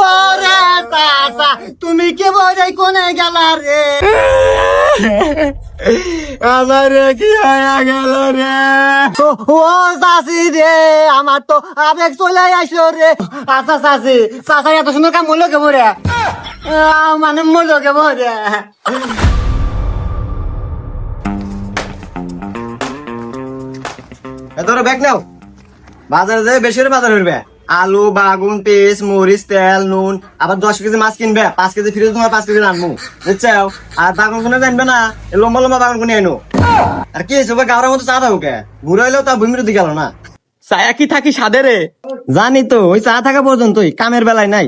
ওরে চাচা তুমি কে বোঝাই কোনে গেলা রে? আমার কি হয়ে গেল রে? ও চাষি রে, আমার তো আবেগ চলে আসলো রে। আচ্ছা চাষি চাষা এত সুন্দর কাম মূল্য কেমন রে? মানে মূল্য কেমন রে? ধরো ব্যাগ নাও। বাজারে যাই বেশি বাজার করবে আলু বাগুন পেস মরিচ তেল নুন। আবার দশ কেজি মাছ কিনবে। পাঁচ কেজি ফিরে তোমার পাঁচ কেজি আনব বুঝছ আর বাগান কোনো জানবে না? লম্বা লম্বা বাগান কোনো এনো আর কি হয়েছে? গাওয়ার মতো চা দাও কে ঘুরে এলো তা ভূমির দিকে গেলো না। ছায়া কি থাকি সাদে রে? জানি তো ওই চা থাকা পর্যন্তই। কামের বেলায় নাই।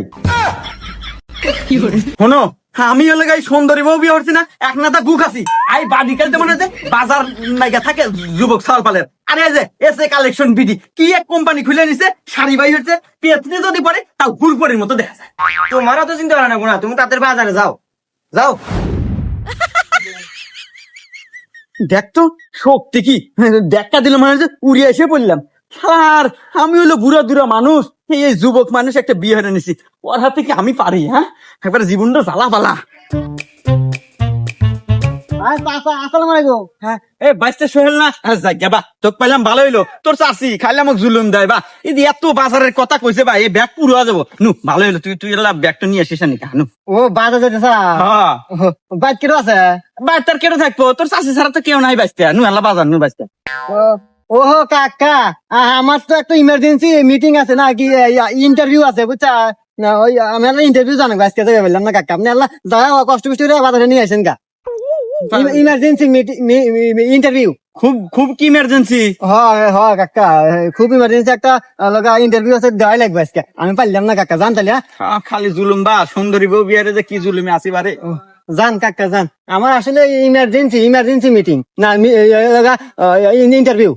শোনো আমি হলে গাই সুন্দরী বউ বিয়ে হচ্ছি না এক নাতা গু খাসি। আই বাড়ি খেলতে মনে হচ্ছে বাজার নাইগা থাকে যুবক সাল পালের আরে এই যে এসে কালেকশন বিডি কি এক কোম্পানি খুলে নিছে শাড়ি বাই হচ্ছে পেতনি যদি পড়ে তাও গুলপরের মতো দেখা যায়। তোমারও তো চিন্তা করে না গুণা তুমি তাদের বাজারে যাও। যাও। দেখতো শক্তি কি? দেখা দিল মনে উড়িয়ে এসে পড়লাম। আর আমি হলো বুড়া দুরা মানুষ। এই যুবক মানুষ একটা বিয়ে হয়ে নিছি ওর হাত থেকে আমি পারি হ্যাঁ? একবার জীবনটা জ্বালা পালা। হ্যাঁ হ্যাঁ এত বাজারের কথা কইছে এই ব্যাগ পুরো যাব। নু ভালো হইল তুই তুই এলা ব্যাগটা নিয়ে আসিস নাকি নু। ও বাজার যেতে হ্যাঁ। বাইক কেটে আছে? বাইর তোর কেন থাকব? তোর চাষি ছাড়া তো কেউ নাই নু এলা বাজার নু বাইসতে ওহো কাকা আমার তো একটা ইমার্জেন্সি মিটিং আছে না কি ইন্টারভিউ আছে বুঝছা? না ওই আমি একটা ইন্টারভিউ জানো আজকে যাবে বললাম না কাকা। আপনি আল্লাহ যা কষ্ট কষ্ট করে বাজারে নিয়ে আসেন কা ইমার্জেন্সি ইন্টারভিউ খুব খুব কি ইমার্জেন্সি হয় হয় কাকা খুব ইমার্জেন্সি একটা লগা ইন্টারভিউ আছে দেওয়াই লাগবে আজকে। আমি পারলাম না কাকা জান তাহলে হ্যাঁ? খালি জুলুম বা সুন্দরী বউ বিয়ারে যে কি জুলুমে আসি বারে। জান কাকা জান আমার আসলে ইমার্জেন্সি ইমার্জেন্সি মিটিং না ইন্টারভিউ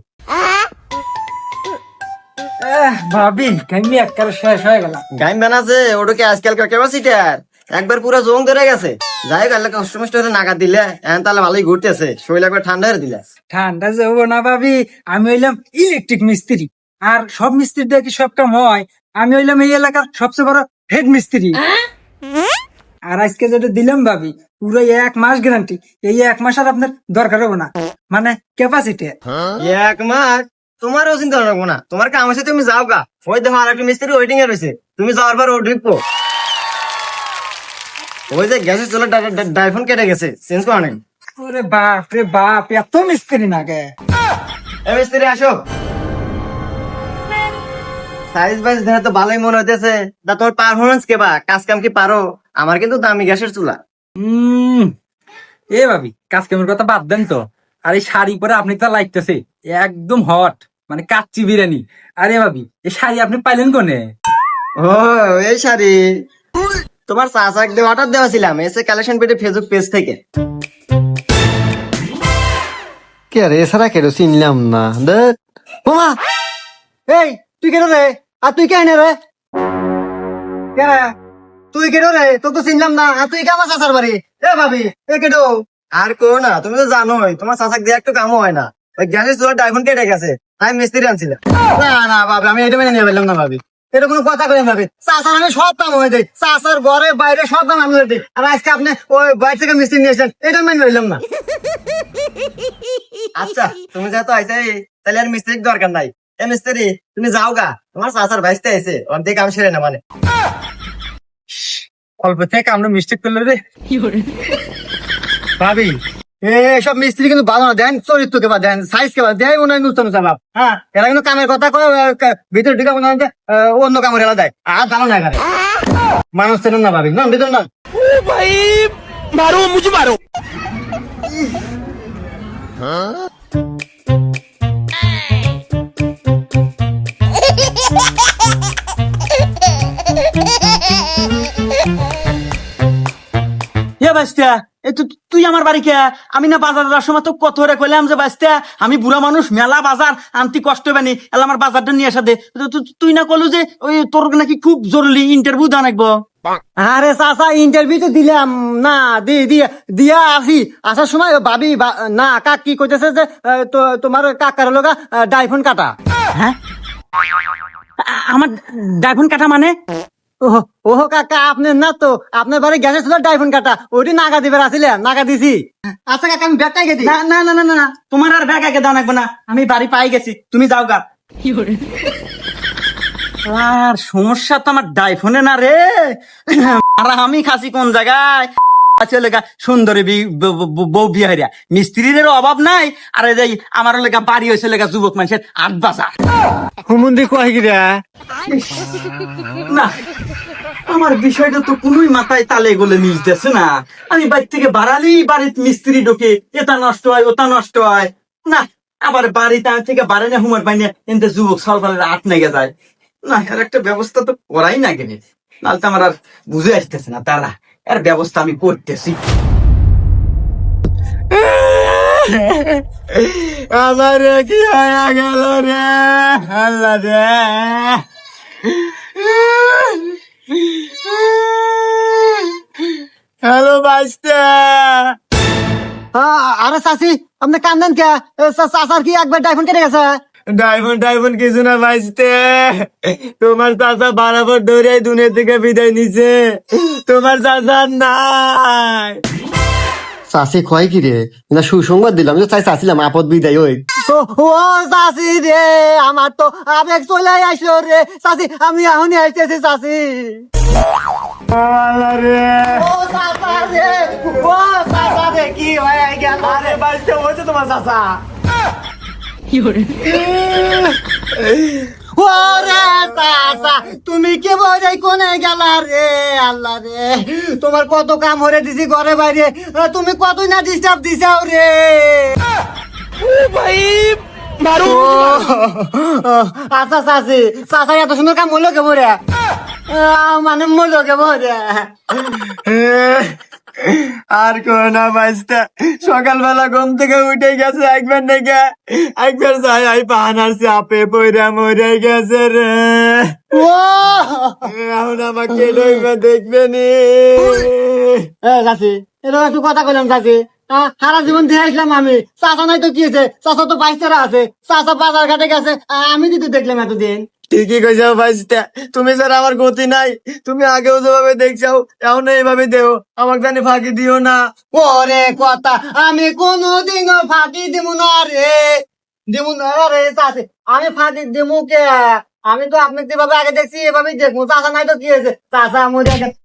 ভাবি কাইমি একবার শেষ হয়ে গেল। গাইম বানাছে ওটাকে আজকালকার ক্যাপাসিটার একবার পুরো জং ধরে গেছে। যাই আল্লাহ কষ্ট নাগাদ দিলে এখন তাহলে ভালোই ঘুরতেছে। শরীর একবার ঠান্ডা হয়ে দিলে। ঠান্ডা যাব না ভাবি আমি হইলাম ইলেকট্রিক মিস্ত্রি। আর সব মিস্ত্রি দিয়ে কি সব কাম হয় আমি হইলাম এই এলাকার সবচেয়ে বড় হেড মিস্ত্রি। আর আজকে যেটা দিলাম ভাবি পুরো এক মাস গ্যারান্টি এই এক মাস আর আপনার দরকার হবে না। মানে ক্যাপাসিটি এক মাস? তোমারও চিন্তা রাখব না। তোমার কাম আছে তুমি যাও গা। ওই দেখো আর একটা মিস্ত্রি ওয়েটিং এ রয়েছে। তুমি যাওয়ার পর ও ঢুকবো। ওই যে গ্যাসের চলে ডাইফোন কেটে গেছে। চেঞ্জ করা নাই। ওরে বাপ রে বাপ এত মিস্ত্রি না গে। এ মিস্ত্রি আসো। সাইজ বাইজ তো ভালোই মনে হইতেছে। তা তোমার পারফরমেন্স কে বা কাজ কাম কি পারো? আমার কিন্তু দামি গ্যাসের চুলা। উম, এ ভাবি কাজ কামের কথা বাদ দেন তো। আর এই শাড়ি পরে আপনি তো লাগতেছে একদম হট মানে কাচ্চি বিরিয়ানি। আরে ভাবি এই শাড়ি আপনি পাইলেন কোনে? ও এই শাড়ি। তোমার চাচাক দিয়ে অর্ডার দেওয়া ছিলাম এসে কালেকশন পেটে ফেসবুক পেজ থেকে। কে রে এছাড়া কেন চিনলাম না। দেখ মামা এই তুই কেন রে? আর তুই কেন রে? কে রে? তুই কেন রে? তোর তো চিনলাম না। আর তুই কে আমার চাচার বাড়ি? এ ভাবি এ কেটো আর কো না তুমি তো জানোই তোমার চাচাক দিয়ে একটু কামও হয় না। ওই গ্যাসের চুলার ডাইফোন কেটে গেছে। তাই মিস্ত্রি আনছিলাম না না ভাবি আমি এটা মেনে নিয়ে পারলাম না ভাবি। এটা কোনো কথা করে ভাবি। চাচার আমি সব কাম হয়ে দেয় চাচার ঘরে বাইরে সব কাম আমি হয়ে দিই। আর আজকে আপনি ওই বাইরে থেকে মিস্ত্রি নিয়ে এসেছেন এটা মেনে নিলাম না। আচ্ছা তুমি যেহেতু তাহলে আর মিস্ত্রির দরকার নাই। এ মিস্ত্রি তুমি যাও গা। তোমার চাচার ভাইসতে আইসে অর্ধেক কাম সেরে না মানে। অল্প থেকে আমরা মিস্টেক করলে রে। ভাবি সব মিস্ত্রি কিন্তু ভালো না। দেন চরিত্র কে বা দেন সাইজ কে বা দেয় মনে হয় নুস্তান সাবাব হ্যাঁ। এরা কিন্তু কামের কথা কয় ভিতরে ঢুকে মনে হয় অন্য কামের এলা দেয়। আর ভালো না এখানে। মানুষ চেনেন না ভাবি। না ভিতর না এ বাস্তা এ তু- তুই আমার বাড়ি কে? আমি না বাজার যাওয়ার সময় তো কত করে কইলাম যে বাস্তা আমি বুড়া মানুষ মেলা বাজার আনতি কষ্ট বানি এলা আমার বাজারটা নিয়ে আসা দে তুই না কলু যে ওই তোর নাকি খুব জরুরি ইন্টারভিউ দেওয়া লাগবো আরে চাচা ইন্টারভিউ তো দিলাম। না দি দিয়া দিয়া আসি। আসার সময় ভাবি না কাক কি কইতেছে যে তোমার কাকার লগা ডাইফোন কাটা। হ্যাঁ? আমার ডাইফোন কাটা মানে? ওহ ওহ কাকা আপনার না তো আপনার বাড়ি গ্যাসে ছিল ডাইফোন কাটা ওইটি নাগা দিবার নাগা দিছি। আচ্ছা কাকা আমি ব্যাগটাই গেছি না না না না না, তোমার আর ব্যাগ আগে দাও না আমি বাড়ি পাই গেছি তুমি যাও গা। আর সমস্যা তো আমার ডাইফোনে না রে। আর আমি খাসি কোন জায়গায়? চলে গা সুন্দরী বউ মিস্ত্রির অভাব নাই আর এই আমার লেগা বাড়ি হয়েছে লেগা যুবক মানুষের আট বাজার। হুমুন্দি কয় গিরা না আমার বিষয়টা তো কোনোই মাথায় তালে গলে মিলতেছে না। আমি বাড়ি থেকে বাড়ালেই বাড়িতে মিস্ত্রি ঢোকে এটা নষ্ট হয় ওটা নষ্ট হয়। না আবার বাড়িতে আমি থেকে বাড়ালে হুমার বাইনে এনতে যুবক সলভালের আট নেগে যায়। না এর একটা ব্যবস্থা তো করাই না গেলে নাহলে তো আমার আর বুঝে আসতেছে না তারা। এর ব্যবস্থা আমি করতেছি। আমার কি হয়ে গেল রে? আল্লাহ রে হ্যালো বাস্তা আরে চাচি আপনি কান্দেন কে? চাচার কি একবার ডাইফোন কেটে গেছে? ডাইফোন ডাইফোন কিছু না বাঁচতে। তোমার চাচা বারাবার দৌড়ে দুনিয়া থেকে বিদায় নিছে। তোমার চাচা নাই। চাষি কয় কি রে? না সুসংবাদ দিলাম যে চাই চাষিলাম আপদ বিদায় ওই ও চাষি রে আমার তো আবেগ চলে আসলো রে। চাষি আমি এখনই আসতেছি চাষি ও চাচা রে ও রে কি হয়ে গেল আরে হয়েছে তোমার ওরে চাচা তুমি কে বোঝাই কোনে গেলা রে? আল্লাহ রে তোমার কত কাম হরে দিছি ঘরে বাইরে। তুমি কতই না ডিস্টার্ব দিছাও রে? ও, আচ্ছা চাচি চাচা এত সুন্দর কাম হলো কেমন রে? মানে মলো কেমন রে? আর কোন না বাঁচতে। সকালবেলা ঘুম থেকে উঠে গেছে একবার নাকি একবার যাই আই পাহানার চাপে পইরা মরে গেছে রে। এখন আমাকে লইবে দেখবে নি। এরকম একটু কথা কইলাম আহ, সারা জীবন দিয়ে আসলাম আমি। চাচা নাই তো কি হয়েছে চাচা তো বাইশটারা আছে। চাচা বাজার ঘাটে গেছে আমি দিতে দেখলাম এতদিন। ঠিকই কইছো ভাইস্তা তুমি স্যার আমার গতি নাই। তুমি আগেও যেভাবে দেখছাও এখন এইভাবে দেও। আমাকে জানি ফাঁকি দিও না। ওরে কথা আমি কোনোদিনও ফাঁকি দিব না রে। দিব না রে চাচি আমি ফাঁকি দিব কে? আমি তো আপনি যেভাবে আগে দেখছি এভাবেই দেখব। চাচা নাই তো কি হয়েছে? চাচা মরে গেছে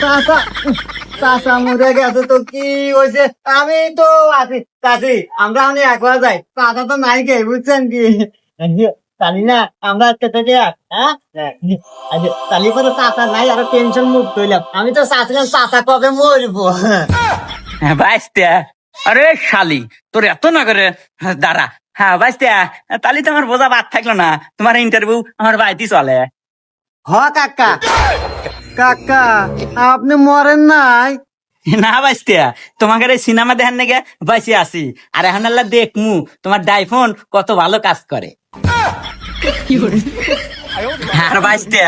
চাচা চাচা মরে গেছে তো কি হয়েছে? আমি তো আছি চাচি আমরা আমি একবার যাই চাচা তো নাই কে বুঝছেন কি? তালি না আমরা আজকে থেকে হ্যাঁ? পরে চাচা নাই আরও টেনশন মুক্ত হইলাম। আমি তো চাচ্ছিলাম চাচা কবে মরবো? হ্যাঁ বাইসতে। আরে শালি তোর এত না করে দাঁড়া। হ্যাঁ বাইসতে। তালি তো আমার বোঝা বাদ থাকল না। তোমার ইন্টারভিউ আমার বাড়িতে চলে। হ কাকা। কাকা আপনি মরেন নাই। না বাইসতে তোমাকে এই সিনেমা দেখার নাকি বাইসে আসি। আর এখন আল্লাহ দেখমু তোমার ডাইফোন কত ভালো কাজ করে। আর বাইসতে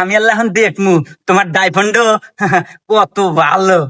আমি আল্লাহ এখন দেখমু তোমার ডাইফোনটা কত ভালো।